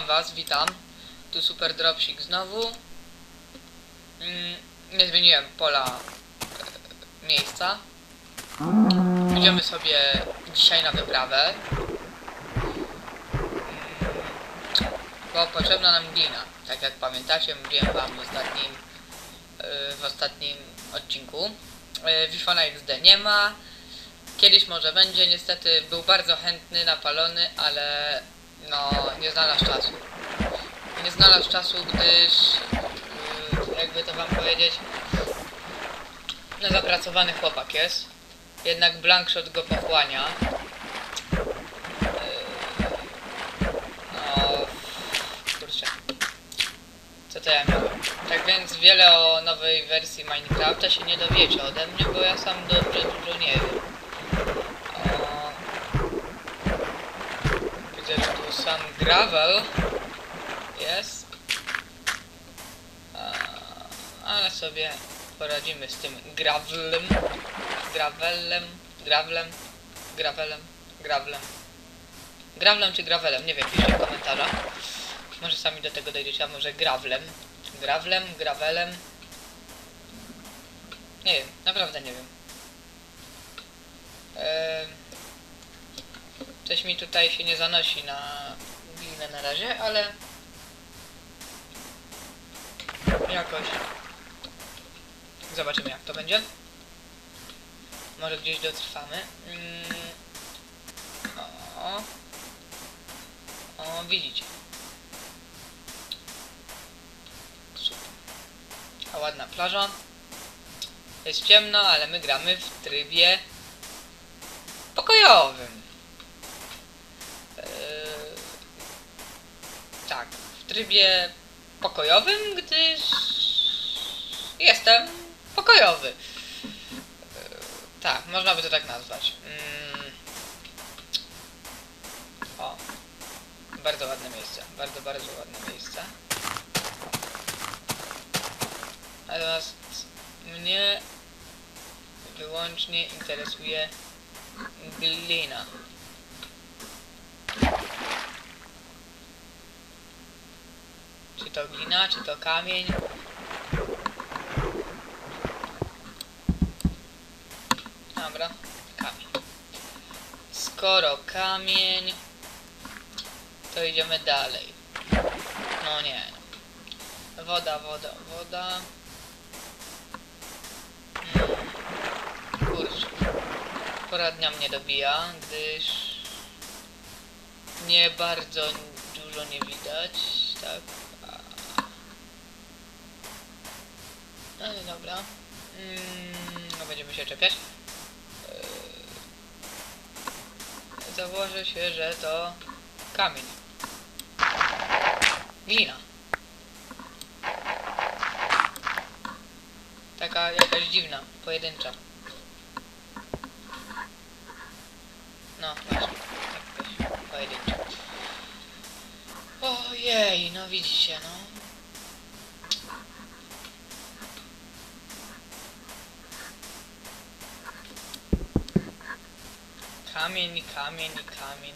Witam was, witam. Tu Super Dropsik znowu. Mm, nie zmieniłem pola e, miejsca. Idziemy sobie dzisiaj na wyprawę. Mm, Bo potrzebna nam glina. Tak jak pamiętacie, mówiłem wam w ostatnim, e, w ostatnim odcinku. E, Wifona XD nie ma. Kiedyś może będzie, niestety był bardzo chętny, napalony, ale no nie znalazł czasu. Nie znalazł czasu, gdyż yy, jakby to wam powiedzieć no zapracowany chłopak jest. Jednak Blankshot go pochłania. Yy, no kurczę. Co to ja miałem? Tak więc wiele o nowej wersji Minecrafta się nie dowiecie ode mnie, bo ja sam dobrze dużo nie wiem. O, Sam gravel jest. Ale sobie poradzimy z tym gravelem. Gravelem. Gravelem. Gravelem. Gravelem. Gravelem czy gravelem? Nie wiem, piszcie w komentarzach. Może sami do tego dojdziecie, a może gravlem. Gravlem, gravelem. Nie wiem, naprawdę nie wiem. Eee, coś mi tutaj się nie zanosi na glinę na razie, ale jakoś zobaczymy jak to będzie. Może gdzieś dotrwamy. Mm. O, o, widzicie. Super. A ładna plaża. Jest ciemno, ale my gramy w trybie pokojowym. Trybie pokojowym, gdyż jestem pokojowy. Tak, można by to tak nazwać. Mm. O, bardzo ładne miejsce, bardzo, bardzo ładne miejsce. Natomiast mnie wyłącznie interesuje glina. Czy to glina, czy to kamień? Dobra, kamień. Skoro kamień, to idziemy dalej. No nie. Woda, woda, woda. Hmm. Kurczę. Poradnia mnie dobija, gdyż nie bardzo dużo nie widać, tak. A- Ale dobra. Mm, no będziemy się czepiać. Yy, Założę się, że to kamień. Glina. Taka jakaś dziwna, pojedyncza. No właśnie, jakaś pojedyncza. Ojej, no widzicie, no. Kamień, kamień, kamień.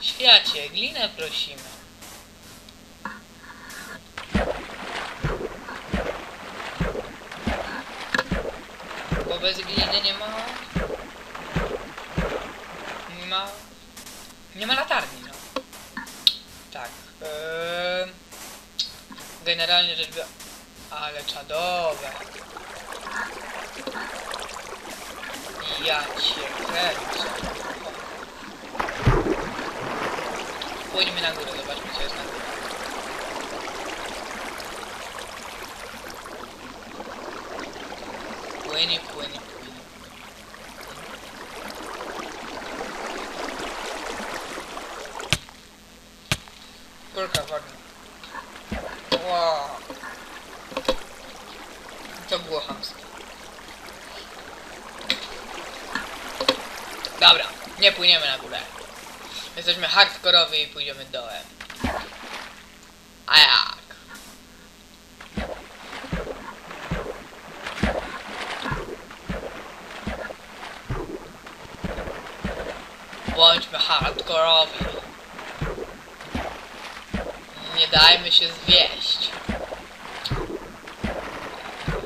Świacie, glinę prosimy. Bo bez gliny nie ma... Nie ma... Nie ma latarni, no. Tak. Eee, generalnie rzecz biorąc... Ale czadowe. Ja cię kręcę. Pójdźmy na górę, zobaczmy co jest na górze. Płynie, płynie, płynie. Kurka wodna. Wow. To było chamskie. Dobra, nie płyniemy na górę. Jesteśmy hardkorowi i pójdziemy dołem. A jak? Bądźmy hardkorowi. Nie dajmy się zwieść.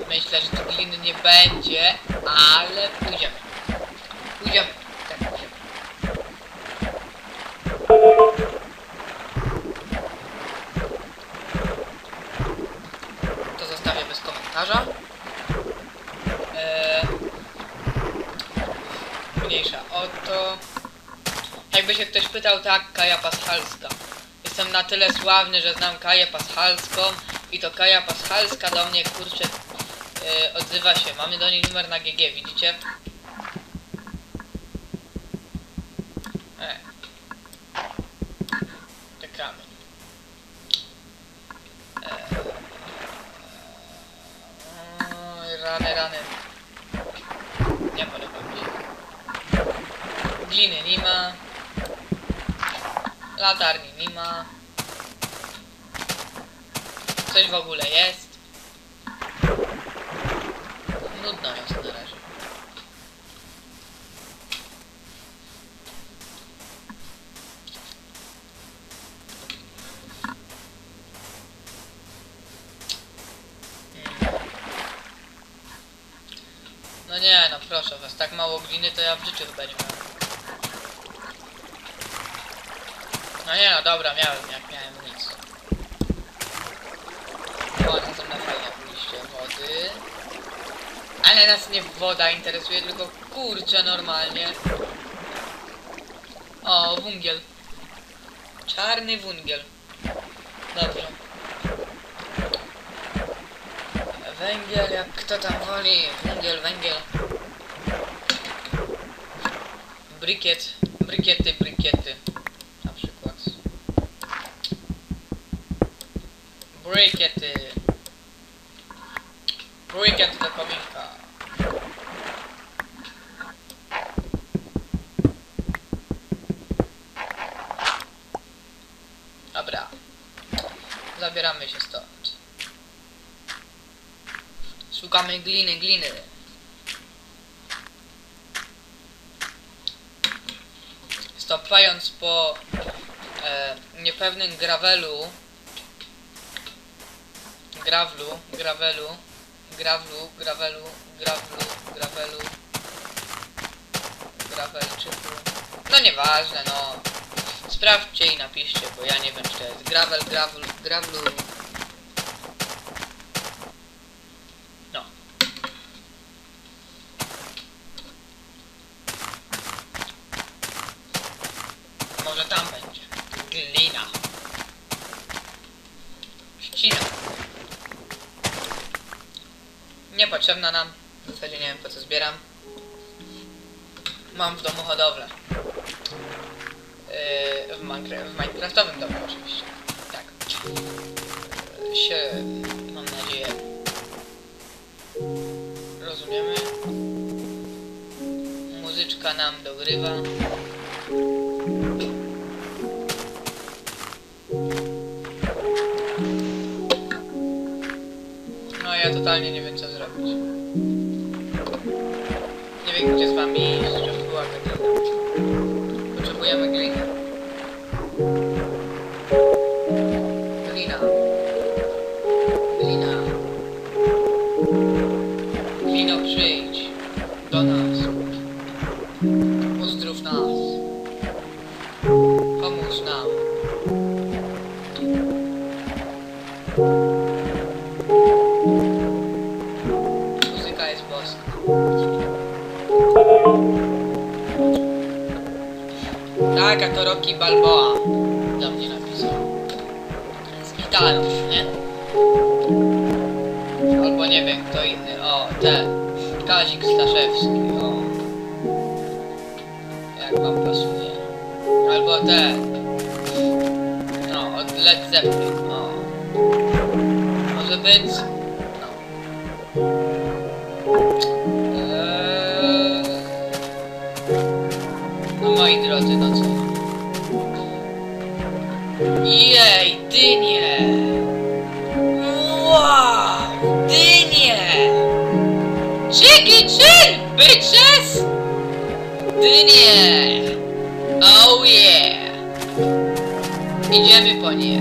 Myślę, że tu gliny nie będzie, ale pójdziemy. Pójdziemy. To zostawię bez komentarza. Eee, mniejsza o to. Jakby się ktoś pytał, tak, Kaja Paschalska. Jestem na tyle sławny, że znam Kaję Paschalską i to Kaja Paschalska do mnie, kurczę, e, odzywa się. Mamy do niej numer na GG, widzicie? E. Czekamy. E. Oj, rany, rany. Nie podoba mi się. Gliny nie ma. Latarni nie ma. Coś w ogóle jest. Nudno jest na razie. Hmm. No nie, no proszę was, tak mało gliny to ja w życiu chyba nie miałem. No nie no, dobra, miałem, jak miałem nic. O, na to na fajnie pójście wody. Ale nas nie woda interesuje, tylko kurczę normalnie. O, wungiel. Czarny wungiel. Dobrze. Węgiel, jak kto tam woli. Węgiel, węgiel. Brykiet. Brykiety, brykiety. Na przykład. Brykiety. Brykiet do kominka. Dobra. Zabieramy się stąd. Szukamy gliny, gliny. Stopając po e, niepewnym gravelu, gravlu, gravelu, gravlu, gravelu, gravlu, gravelu, gravelczyku. No nieważne, no. Sprawdźcie i napiszcie, bo ja nie wiem czy to jest gravel, gravel, gravlu. No. Może tam będzie. Glina. Ścina. Niepotrzebna nam. W zasadzie nie wiem po co zbieram. Mam w domu hodowlę. Yy, w, w Minecraftowym domu oczywiście. Tak. Yy, się, mam nadzieję, rozumiemy. Muzyczka nam dogrywa. No ja totalnie nie wiem Albo nie wiem kto inny. O, ten. Kazik Staszewski, o. Jak wam pasuje. Albo ten. No, od Led Zeppelin, o. Może być. Bitches! Dynie! Oh yeah! Idziemy po nie.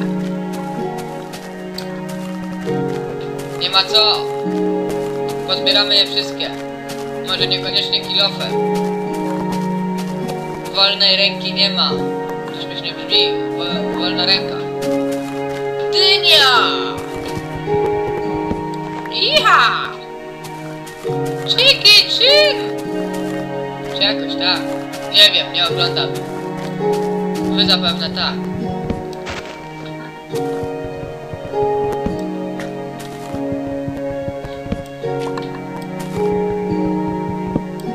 Nie ma co. Pozbieramy je wszystkie. Może niekoniecznie kilofę. Wolnej ręki nie ma. To śmiesznie brzmi. Wo- Wolna ręka. Dynia! Iha! Chiki chin! Czy jakoś tak? Nie wiem, nie oglądam. Wy zapewne tak.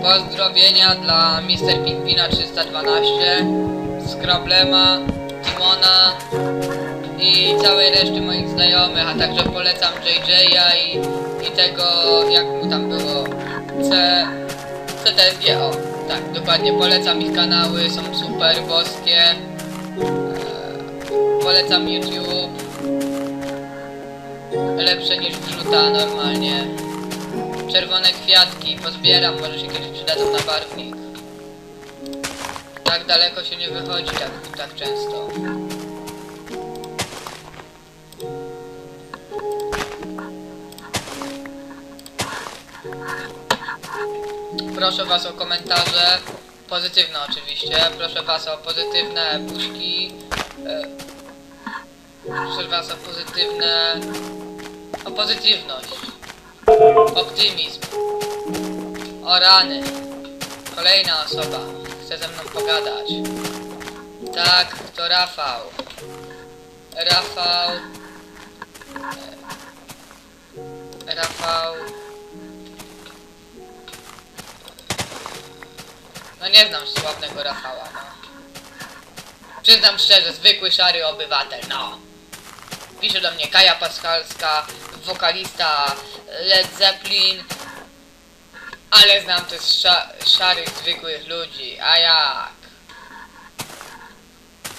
Pozdrowienia dla Mr. Pingwina 312, Scrablema, Timona i całej reszty moich znajomych, a także polecam JJ'a i, i tego, jak mu tam było, C... CTSG, o, tak, dokładnie, polecam ich kanały, są super, boskie, e, polecam YouTube, lepsze niż wrzuta normalnie, czerwone kwiatki, pozbieram, może się kiedyś przydadzą na barwnik. Tak daleko się nie wychodzi tak, tak często. Proszę was o komentarze, pozytywne oczywiście, proszę was o pozytywne buźki, e, proszę was o pozytywne, o pozytywność, optymizm, o rany, kolejna osoba chce ze mną pogadać, tak, to Rafał, Rafał, e, Rafał, No nie znam sławnego Rafała, no. Przyznam szczerze, zwykły szary obywatel, no. Pisze do mnie Kaja Paskalska, wokalista Led Zeppelin, ale znam też sza szarych, zwykłych ludzi, a jak?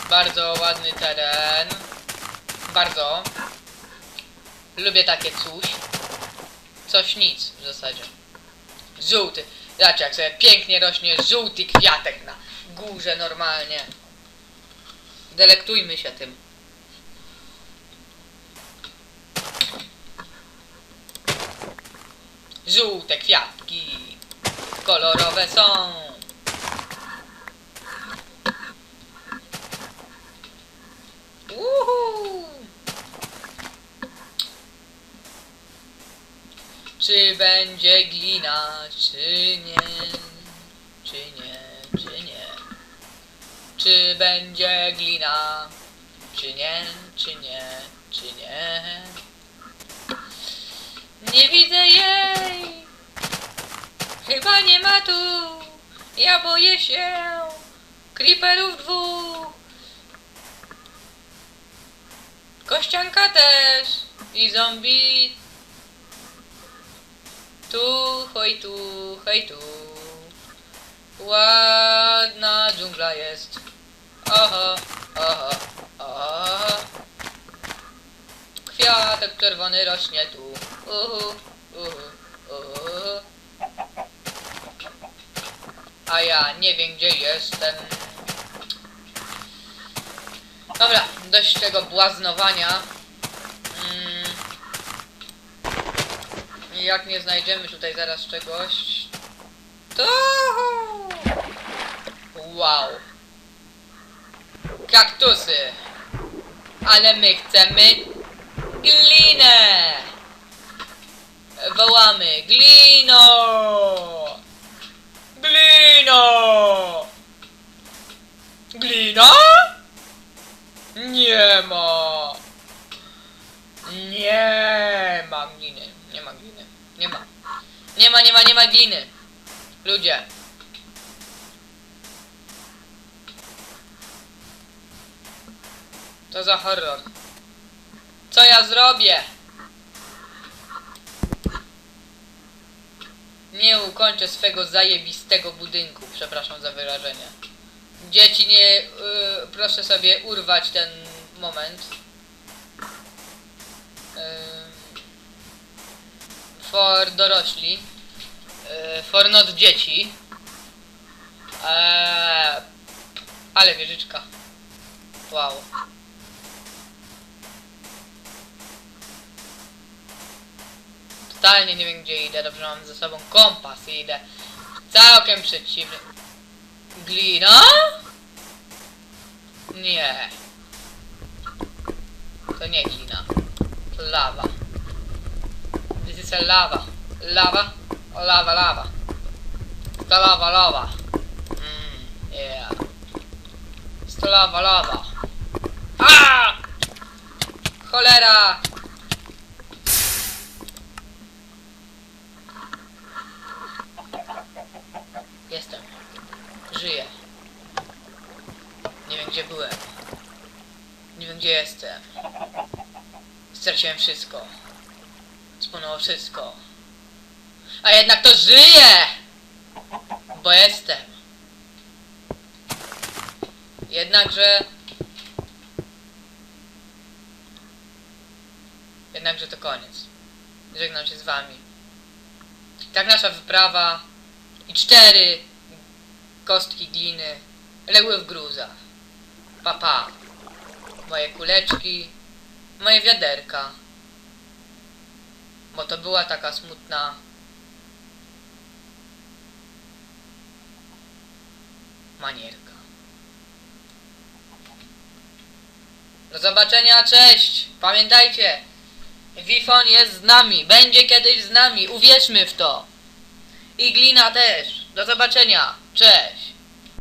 Bardzo ładny teren. Bardzo. Lubię takie coś. Coś nic w zasadzie. Żółty. Zobaczcie, jak sobie pięknie rośnie żółty kwiatek na górze normalnie. Delektujmy się tym. Żółte kwiatki. Kolorowe są. Uhu. Czy będzie glina, czy nie? Czy nie, czy nie? Czy będzie glina, czy nie, czy nie, czy nie? Nie widzę jej, chyba nie ma tu. Ja boję się creeperów dwóch. Kościanka też i zombie tu, hoj tu, hej tu. Ładna dżungla jest. Oho, oho, oho. Kwiatek czerwony rośnie tu. Uhu, uhu, uhu. A ja nie wiem gdzie jestem. Dobra, dość tego błaznowania. Jak nie znajdziemy tutaj zaraz czegoś, to... Wow. Kaktusy. Ale my chcemy glinę. Wołamy glino. Glino. Glina? Nie ma. Nie ma gliny. Nie ma gliny. Nie ma. Nie ma, nie ma, nie ma gliny. Ludzie. To za horror. Co ja zrobię? Nie ukończę swego zajebistego budynku. Przepraszam za wyrażenie. Dzieci nie... y, proszę sobie urwać ten moment. Ym, for dorośli. Y, for not dzieci. Eee, Ale wieżyczka. Wow. Totalnie nie wiem gdzie idę, dobrze mam ze sobą kompas i idę całkiem przeciwny. Glina? Nie. To nie glina. To lawa. This is a lava. Lava? O, lava, lava. To lava, lava. Mm, yeah. Jest to lawa, lawa. A! Cholera! Jestem. Żyję. Nie wiem gdzie byłem. Nie wiem gdzie jestem. Straciłem wszystko. Spłynęło wszystko. A jednak to żyję! Bo jestem. Jednakże... Jednakże to koniec. Żegnam się z wami. Tak nasza wyprawa i cztery kostki gliny legły w gruzach. Papa. Moje kuleczki, moje wiaderka. Bo to była taka smutna manierka. Do zobaczenia, cześć! Pamiętajcie, Wifon jest z nami, będzie kiedyś z nami, uwierzmy w to. I Glina też. Do zobaczenia, cześć!